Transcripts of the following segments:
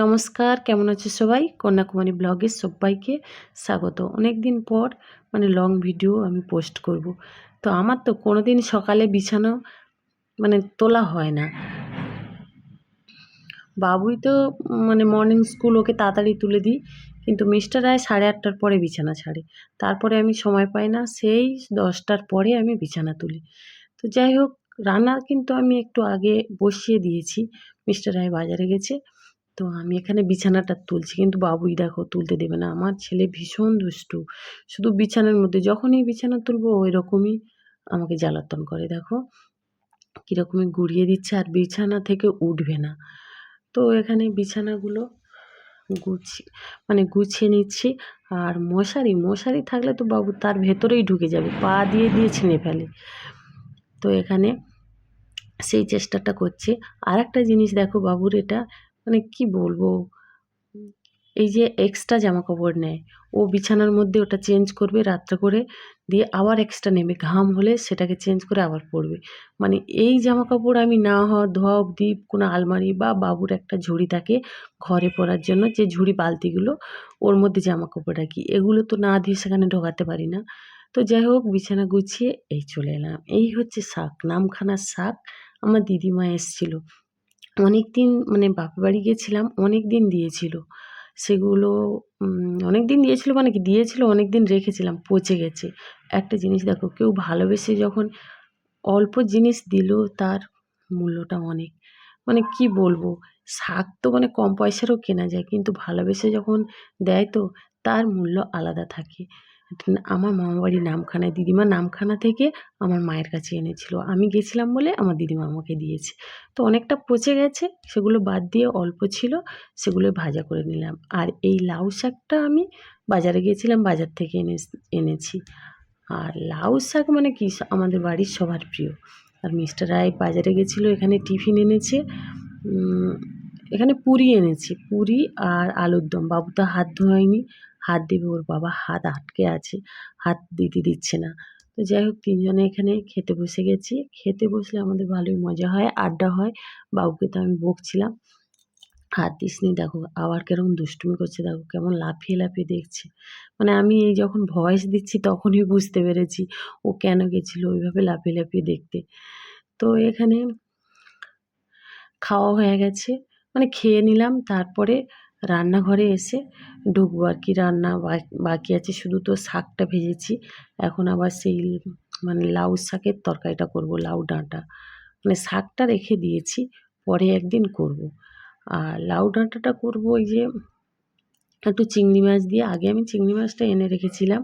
নমস্কার, কেমন আছে সবাই? কন্যাকুমারী ব্লগে সবাইকে স্বাগত। অনেক দিন পর মানে লং ভিডিও আমি পোস্ট করব। তো আমার তো কোনো দিন সকালে বিছানা মানে তোলা হয় না। বাবুই তো মানে মর্নিং স্কুল ওকে তাড়াতাড়ি তুলে দিই, কিন্তু মিস্টার রায় সাড়ে আটটার পরে বিছানা ছাড়ে। তারপরে আমি সময় পাই না, সেই দশটার পরে আমি বিছানা তুলি। তো যাই হোক, রান্না কিন্তু আমি একটু আগে বসিয়ে দিয়েছি। মিস্টার রায় বাজারে গেছে। তো আমি এখানে বিছানাটা তুলছি। কিন্তু বাবুই দেখো তুলতে দেবে না। আমার ছেলে ভীষণ দুষ্টু। শুধু বিছানার মধ্যে যখনই বিছানা তুলবো ওই রকমই আমাকে জ্বালাতন করে, দেখো। কীরকমই গুড়িয়ে দিচ্ছে আর বিছানা থেকে উঠবে না। তো এখানে বিছানাগুলো গুছি মানে গুছিয়ে নিচ্ছি। আর মশারি মশারি থাকলে তো বাবু তার ভেতরেই ঢুকে যাবে। পা দিয়ে দিয়ে ছিঁড়ে ফেলে। তো এখানে সেই চেষ্টাটা করছি। আর একটা জিনিস দেখো বাবুর এটা মানে কি বলব? এই যে এক্সট্রা জামা কাপড় নেয়, ও বিছানার মধ্যে ওটা চেঞ্জ করবে রাত্রে করে দিয়ে আবার এক্সট্রা নেবে, ঘাম হলে সেটাকে চেঞ্জ করে আবার পরবে। মানে এই জামা কাপড় আমি না হওয়া, ধোয়া অবধি কোনো আলমারি বা বাবুর একটা ঝুড়ি থাকে ঘরে পরার জন্য, যে ঝুড়ি বালতিগুলো, ওর মধ্যে জামা কাপড় রাখি। এগুলো তো না দিয়ে সেখানে ঢোকাতে পারি না। তো যাই হোক, বিছানা গুছিয়ে এই চলে এলাম। এই হচ্ছে শাক, নামখানার শাক। আমার দিদিমা এসেছিল। অনেক দিন মানে বাপের বাড়ি গেছিলাম অনেক দিন দিয়েছিল। সেগুলো অনেক দিন দিয়েছিল মানে কি, দিয়েছিল অনেক দিন রেখেছিলাম, পচে গেছে। একটা জিনিস দেখো, কেউ ভালোবেসে যখন অল্প জিনিস দিলেও তার মূল্যটা অনেক। মানে কি বলব, শাক তো মানে কম পয়সারও কেনা যায়, কিন্তু ভালোবেসে যখন দেয় তো, তার মূল্য আলাদা থাকে। আমার মামাবাড়ি নামখানায় দিদিমা নামখানা থেকে আমার মায়ের কাছে এনেছিল। আমি গেছিলাম বলে আমার দিদিমা আমাকে দিয়েছে। তো অনেকটা পচে গেছে, সেগুলো বাদ দিয়ে অল্প ছিল, সেগুলো ভাজা করে নিলাম। আর এই লাউ শাকটা আমি বাজারে গিয়েছিলাম, বাজার থেকে এনে, এনেছি। আর লাউ শাক মানে কি? আমাদের বাড়ির সবার প্রিয়। আর মিস্টার রায় বাজারে গেছিল, এখানে টিফিন এনেছে এখানে পুরি এনেছি। পুরি আর আলুর দম। বাবু তো হাত ধোয়নি হাত দেবে, ওর বাবা হাত আটকে আছে, হাত দিতে দিচ্ছে না। তো যাই হোক, তিনজনে এখানে খেতে বসে গেছি। খেতে বসলে আমাদের ভালোই মজা হয়, আড্ডা হয়। বাবুকে তো আমি বকছিলাম। হাত দিস নি, দেখো, আবার কেরকম দুষ্টুমি করছে, দেখো, কেমন লাফিয়ে লাফিয়ে দেখছে। মানে আমি এই যখন ভয়েস দিচ্ছি, তখনই বুঝতে পেরেছি, ও কেন গেছিল ওইভাবে লাফিয়ে লাফিয়ে দেখতে। তো এখানে খাওয়া হয়ে গেছে। মানে খেয়ে নিলাম, তারপরে রান্নাঘরে এসে ঢুকবো আর কি। রান্না বাকি আছে, শুধু তো শাকটা ভেজেছি। এখন আবার সেই মানে লাউ শাকের তরকারিটা করব, লাউ ডাঁটা। মানে শাকটা রেখে দিয়েছি, পরে একদিন করব। আর লাউ ডাঁটাটা করব ওই যে একটু চিংড়ি মাছ দিয়ে। আগে আমি চিংড়ি মাছটা এনে রেখেছিলাম।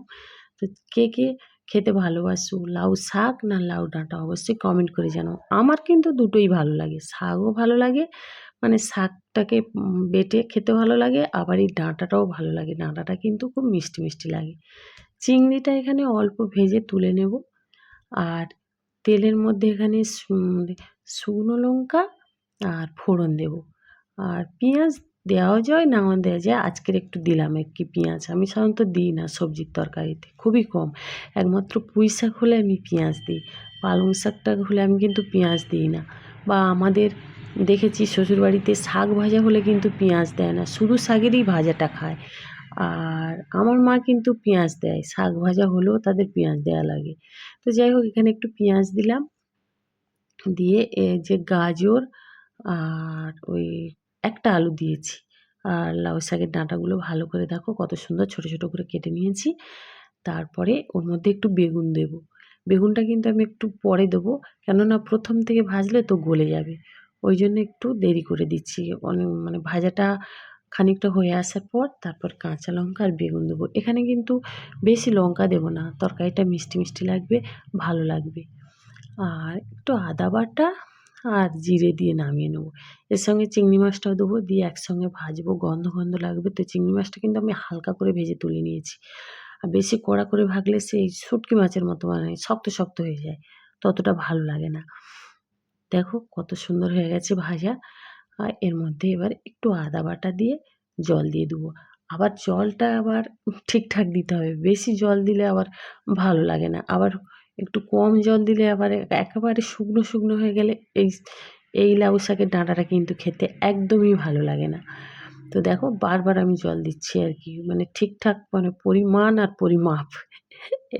তো কে কে খেতে ভালোবাসো, লাউ শাক না লাউ ডাঁটা? অবশ্যই কমেন্ট করে জানাও। আমার কিন্তু দুটোই ভালো লাগে। শাকও ভালো লাগে মানে শাকটাকে বেটে খেতে ভালো লাগে, আবার এই ডাঁটাটাও ভালো লাগে। ডাঁটাটা কিন্তু খুব মিষ্টি মিষ্টি লাগে। চিংড়িটা এখানে অল্প ভেজে তুলে নেব। আর তেলের মধ্যে এখানে শুকনো লঙ্কা আর ফোড়ন দেব। আর পেঁয়াজ দেওয়াও যায় নাও দেওয়া যায়। আজকের একটু দিলাম একটি পেঁয়াজ। আমি সাধারণত দিই না সবজির তরকারিতে, খুবই কম। একমাত্র পুঁই শাক হলে আমি পেঁয়াজ দিই। পালং শাকটা হলে আমি কিন্তু পেঁয়াজ দিই না। বা আমাদের দেখেছি শ্বশুরবাড়িতে শাক ভাজা হলে কিন্তু পেঁয়াজ দেয় না, শুধু শাকেরই ভাজাটা খায়। আর আমার মা কিন্তু পেঁয়াজ দেয়, শাক ভাজা হলেও তাদের পেঁয়াজ দেওয়া লাগে। তো যাই হোক, এখানে একটু পেঁয়াজ দিলাম। দিয়ে যে গাজর আর ওই একটা আলু দিয়েছি। আর লাউ শাকের ডাঁটাগুলো ভালো করে দেখো, কত সুন্দর ছোট ছোট করে কেটে নিয়েছি। তারপরে ওর মধ্যে একটু বেগুন দেব। বেগুনটা কিন্তু আমি একটু পরে দেবো, কেননা প্রথম থেকে ভাজলে তো গলে যাবে। ওই জন্য একটু দেরি করে দিচ্ছি। অনেক মানে ভাজাটা খানিকটা হয়ে আসার পর তারপর কাঁচা লঙ্কা আর বেগুন দেবো। এখানে কিন্তু বেশি লঙ্কা দেবো না। তরকারিটা মিষ্টি মিষ্টি লাগবে, ভালো লাগবে। আর একটু আদা বাটা আর জিরে দিয়ে নামিয়ে নেব। এর সঙ্গে চিংড়ি মাছটাও দেবো। দিয়ে একসঙ্গে ভাজবো। গন্ধ গন্ধ লাগবে তো চিংড়ি মাছটা কিন্তু আমি হালকা করে ভেজে তুলে নিয়েছি। আর বেশি কড়া করে ভাগলে সেই শুটকি মাছের মতো মানে শক্ত শক্ত হয়ে যায়। ততটা ভালো লাগে না। দেখো কত সুন্দর হয়ে গেছে ভাজা। আর এর মধ্যে এবার একটু আদা বাটা দিয়ে জল দিয়ে দেবো। আবার জলটা আবার ঠিকঠাক দিতে হবে। বেশি জল দিলে আবার ভালো লাগে না। আবার একটু কম জল দিলে আবার একেবারে শুকনো শুকনো হয়ে গেলে এই এই লাউ শাকের ডাঁটাটা কিন্তু খেতে একদমই ভালো লাগে না। তো দেখো বারবার আমি জল দিচ্ছি আর কি। মানে ঠিকঠাক মানে পরিমাণ আর পরিমাপ।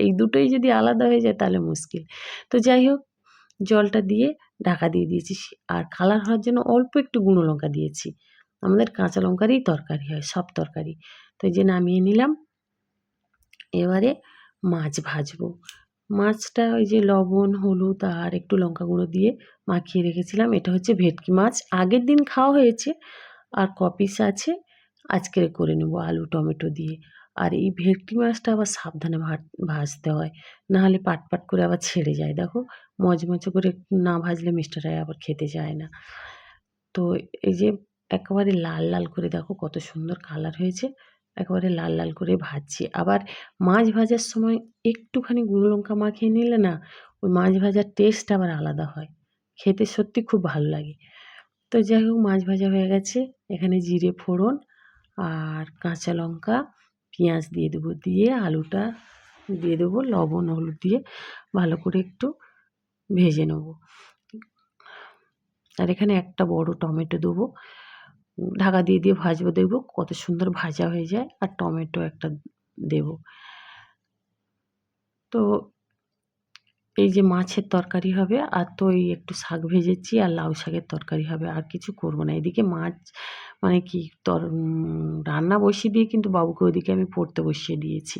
এই দুটোই যদি আলাদা হয়ে যায় তাহলে মুশকিল। তো যাই হোক জলটা দিয়ে ঢাকা দিয়ে দিয়েছি। আর কালার হওয়ার জন্য অল্প একটু গুঁড়ো লঙ্কা দিয়েছি। আমাদের কাঁচা লঙ্কারই তরকারি হয়, সব তরকারি। তো এই যে নামিয়ে নিলাম। এবারে মাছ ভাজবো। মাছটা ওই যে লবণ, হলুদ আর একটু লঙ্কা গুঁড়ো দিয়ে মাখিয়ে রেখেছিলাম। এটা হচ্ছে ভেটকি মাছ। আগের দিন খাওয়া হয়েছে। আর কপিস আছে, আজকের করে নেব আলু, টমেটো দিয়ে। আর এই ভেটকি মাছটা আবার সাবধানে ভাজতে হয়। নাহলে পাট পাট করে আবার ছেড়ে যায়। দেখো মচমচে করে না ভাজলে মিষ্টারাই আবার খেতে চায় না। তো এই যে একেবারে লাল লাল করে দেখো কত সুন্দর কালার হয়েছে। একেবারে লাল লাল করে ভাজছি। আবার মাছ ভাজার সময় একটুখানি গুঁড়ো লঙ্কা মাখিয়ে নিলে না, ওই মাছ ভাজার টেস্ট আবার আলাদা হয়। খেতে সত্যি খুব ভালো লাগে। তো যাই হোক, মাছ ভাজা হয়ে গেছে। এখানে জিরে ফোড়ন আর কাঁচা লঙ্কা পেঁয়াজ দিয়ে দেবো, দিয়ে আলুটা দিয়ে দেবো, লবণ, হলুদ দিয়ে ভালো করে একটু ভেজে নেব। আর এখানে একটা বড় টমেটো দেবো, ঢাকা দিয়ে দিয়ে ভাজবো, দেখব কত সুন্দর ভাজা হয়ে যায়, আর টমেটো একটা দেব। তো এই যে মাছের তরকারি হবে, আর তো এই একটু শাক ভেজেছি, আর লাউ শাকের তরকারি হবে, আর কিছু করব না, এদিকে মাছ মানে কি তর রান্না বসিয়ে দিয়ে কিন্তু বাবুকে ওইদিকে আমি পড়তে বসিয়ে দিয়েছি।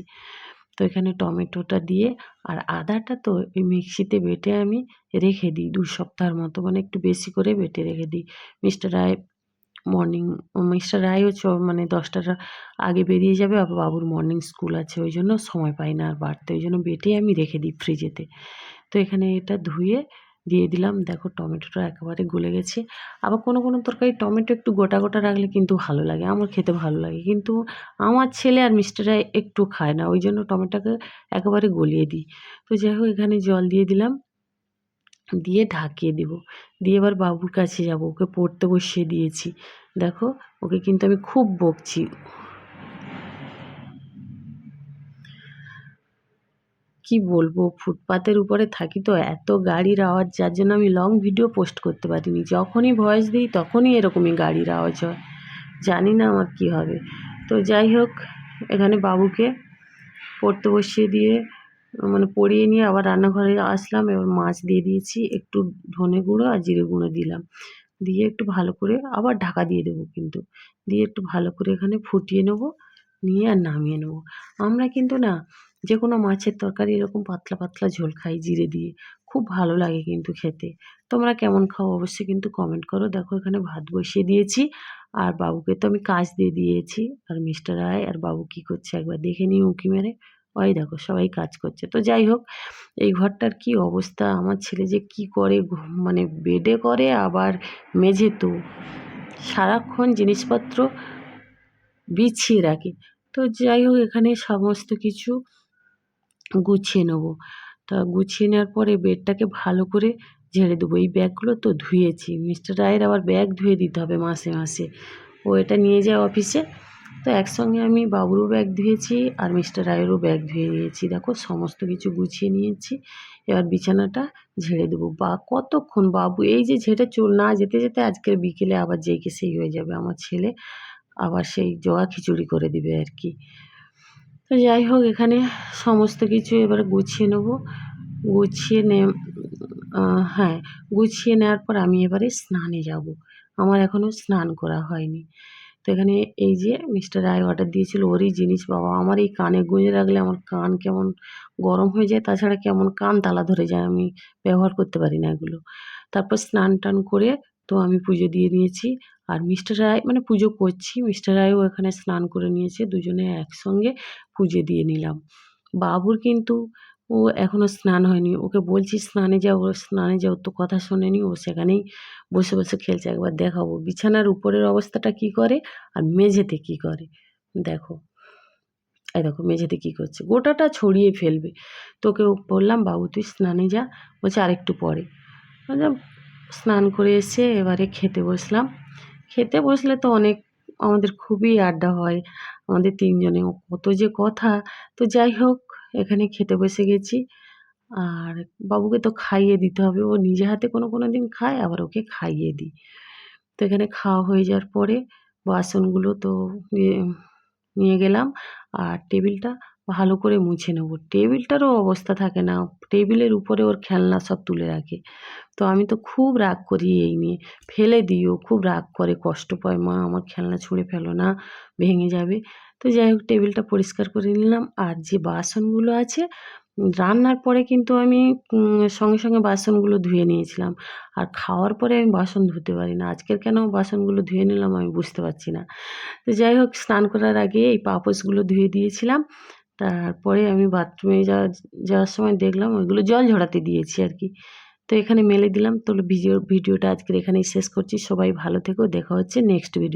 তো এখানে টমেটোটা দিয়ে আর আদাটা তো এই মিক্সিতে বেটে আমি রেখে দিই, দু সপ্তাহের মতো মানে একটু বেশি করে বেটে রেখে দিই। মিস্টার রায় মর্নিং মিস্টার রায়ও চ মানে দশটার আগে বেরিয়ে যাবে, আবার বাবুর মর্নিং স্কুল আছে, ওই জন্য সময় পাই না আর বাড়তে, ওই জন্য বেটে আমি রেখে দিই ফ্রিজেতে তো এখানে এটা ধুয়ে দিয়ে দিলাম। দেখো টমেটোটা একেবারে গলে গেছে। আবার কোনো কোনো তরকারি টমেটো একটু গোটা গোটা রাখলে কিন্তু ভালো লাগে, আমার খেতে ভালো লাগে। কিন্তু আমার ছেলে আর মিষ্টিটা একটু খায় না, ওই জন্য টমেটোকে একেবারে গলিয়ে দিই। তো যাই হোক, এখানে জল দিয়ে দিলাম। দিয়ে ঢাকিয়ে দেব। দিয়ে এবার বাবুর কাছে যাব, ওকে পড়তে বসিয়ে দিয়েছি। দেখো, ওকে কিন্তু আমি খুব বকছি। কি বলব? ফুটপাতের উপরে থাকি তো এত গাড়ির আওয়াজ, যার জন্য আমি লং ভিডিও পোস্ট করতে পারিনি। যখনই ভয়েস দিই, তখনই এরকমই গাড়ির আওয়াজ হয়। জানি না আমার কী হবে। তো যাই হোক, এখানে বাবুকে পড়তে বসিয়ে দিয়ে মানে পরিয়ে নিয়ে আবার রান্নাঘরে আসলাম। এবার মাছ দিয়ে দিয়েছি, একটু ধনে গুঁড়ো আর জিরে গুঁড়ো দিলাম। দিয়ে একটু ভালো করে আবার ঢাকা দিয়ে দেবো কিন্তু। দিয়ে একটু ভালো করে এখানে ফুটিয়ে নেব, নিয়ে আর নামিয়ে নেব। আমরা কিন্তু না যে কোনো মাছের তরকারি এরকম পাতলা পাতলা ঝোল খাই জিরে দিয়ে। খুব ভালো লাগে কিন্তু খেতে। তোমরা কেমন খাও অবশ্যই কিন্তু কমেন্ট করো। দেখো এখানে ভাত বসিয়ে দিয়েছি। আর বাবুকে তো আমি কাজ দিয়ে দিয়েছি। আর মিস্টার রায় আর বাবু কী করছে একবার দেখে নিই উঁকি মেরে। ওই দেখো সবাই কাজ করছে। তো যাই হোক, এই ঘরটার কি অবস্থা? আমার ছেলে যে কি করে মানে বেডে করে, আবার মেঝে তো। সারাক্ষণ জিনিসপত্র বিছিয়ে রাখে। তো যাই হোক, এখানে সমস্ত কিছু গুছিয়ে নেব। তা গুছিয়ে নেওয়ার পরে বেডটাকে ভালো করে ঝেড়ে দেবো। এই ব্যাগগুলো তো ধুয়েছি। মিস্টার রায়ের আবার ব্যাগ ধুয়ে দিতে হবে মাসে মাসে। ও এটা নিয়ে যায় অফিসে। তো একসঙ্গে আমি বাবুরও ব্যাগ ধুয়েছি আর মিস্টার রায়েরও ব্যাগ ধুয়ে নিয়েছি দেখো, সমস্ত কিছু গুছিয়ে নিয়েছি। এবার বিছানাটা ঝেড়ে দেবো। বা কতক্ষণ বাবু, এই যে ঝেড়ে চল, না যেতে যেতে আজকের বিকেলে আবার যেইকে সেই হয়ে যাবে। আমার ছেলে আবার সেই জোয়া খিচুড়ি করে দিবে আর কি। তো যাই হোক, এখানে সমস্ত কিছু এবার গুছিয়ে নেব। গুছিয়ে নে হ্যাঁ গুছিয়ে নেওয়ার পর আমি এবারে স্নানে যাব। আমার এখনও স্নান করা হয়নি। তো এখানে এই যে মিস্টার রায় অর্ডার দিয়েছিল, ওরই জিনিস বাবা, আমার এই কানে গুঁজে রাখলে আমার কান কেমন গরম হয়ে যায়, তাছাড়া কেমন কান তালা ধরে যায়, আমি ব্যবহার করতে পারি না এগুলো। তারপর স্নান টান করে তো আমি পুজো দিয়ে নিয়েছি আর মিস্টার রায় মানে পুজো করছি, মিস্টার রায়ও এখানে স্নান করে নিয়েছে, দুজনে একসঙ্গে পুজো দিয়ে নিলাম। বাবুর কিন্তু ও এখনও স্নান হয়নি, ওকে বলছি স্নানে যাও স্নানে যাও, তো কথা শোনেনি, ও সেখানেই বসে বসে খেলছে, একবার দেখাবো। বিছানার উপরের অবস্থাটা কী করে, আর মেঝেতে কী করে? দেখো, এই দেখো, মেঝেতে কী করছে, গোটাটা ছড়িয়ে ফেলবে। তোকে বললাম, বাবু, তুই স্নানে যা। বলছে, আরেকটু পরে। স্নান করে এসে এবারে খেতে বসলাম। খেতে বসলে তো অনেক, আমাদের খুবই আড্ডা হয়। আমাদের তিনজনে কত যে কথা। তো যাই হোক, এখানে খেতে বসে গেছি। আর বাবুকে তো খাইয়ে দিতে হবে। ও নিজে হাতে কোনো কোনো দিন খায়, আবার ওকে খাইয়ে দিই। তো এখানে খাওয়া হয়ে যাওয়ার পরে বাসনগুলো তো নিয়ে গেলাম। আর টেবিলটা ভালো করে মুছে নেব। টেবিলটারও অবস্থা থাকে না। টেবিলের উপরে ওর খেলনা সব তুলে রাখে। তো আমি তো খুব রাগ করি এই নিয়ে। ফেলে দিও, খুব রাগ করে, কষ্ট পায়। মা, আমার খেলনা ছুঁড়ে ফেলো না, ভেঙে যাবে। তো যাই হোক, টেবিলটা পরিষ্কার করে নিলাম। আর যে বাসনগুলো আছে, রান্নার পরে কিন্তু আমি সঙ্গে সঙ্গে বাসনগুলো ধুয়ে নিয়েছিলাম। আর খাওয়ার পরে আমি বাসন ধুতে পারি না। আজকের কেন বাসনগুলো ধুয়ে নিলাম আমি বুঝতে পারছি না। তো যাই হোক, স্নান করার আগে এই পাপোশগুলো ধুয়ে দিয়েছিলাম। তারপরে আমি বাথরুমে যাওয়ার যাওয়ার সময় দেখলাম ওইগুলো জল ঝরাতে দিয়েছি আর কি। তো এখানে মেলে দিলাম। তো ভিডিও, ভিডিওটা আজকের এখানেই শেষ করছি। সবাই ভালো থেকো। দেখা হচ্ছে নেক্সট ভিডিও